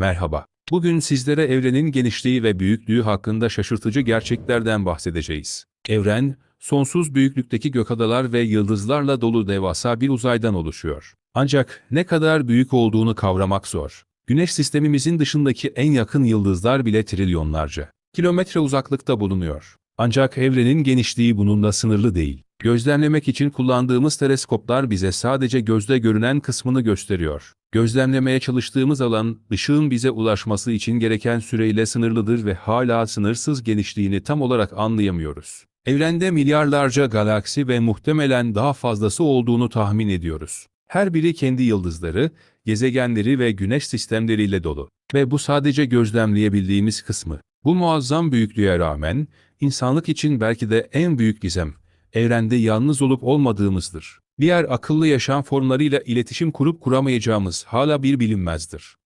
Merhaba. Bugün sizlere evrenin genişliği ve büyüklüğü hakkında şaşırtıcı gerçeklerden bahsedeceğiz. Evren, sonsuz büyüklükteki gökadalar ve yıldızlarla dolu devasa bir uzaydan oluşuyor. Ancak ne kadar büyük olduğunu kavramak zor. Güneş sistemimizin dışındaki en yakın yıldızlar bile trilyonlarca kilometre uzaklıkta bulunuyor. Ancak evrenin genişliği bununla sınırlı değil. Gözlemlemek için kullandığımız teleskoplar bize sadece gözle görünen kısmını gösteriyor. Gözlemlemeye çalıştığımız alan, ışığın bize ulaşması için gereken süreyle sınırlıdır ve hala sınırsız genişliğini tam olarak anlayamıyoruz. Evrende milyarlarca galaksi ve muhtemelen daha fazlası olduğunu tahmin ediyoruz. Her biri kendi yıldızları, gezegenleri ve güneş sistemleriyle dolu. Ve bu sadece gözlemleyebildiğimiz kısmı. Bu muazzam büyüklüğe rağmen insanlık için belki de en büyük gizem, evrende yalnız olup olmadığımızdır. Diğer akıllı yaşam formlarıyla iletişim kurup kuramayacağımız hala bir bilinmezdir.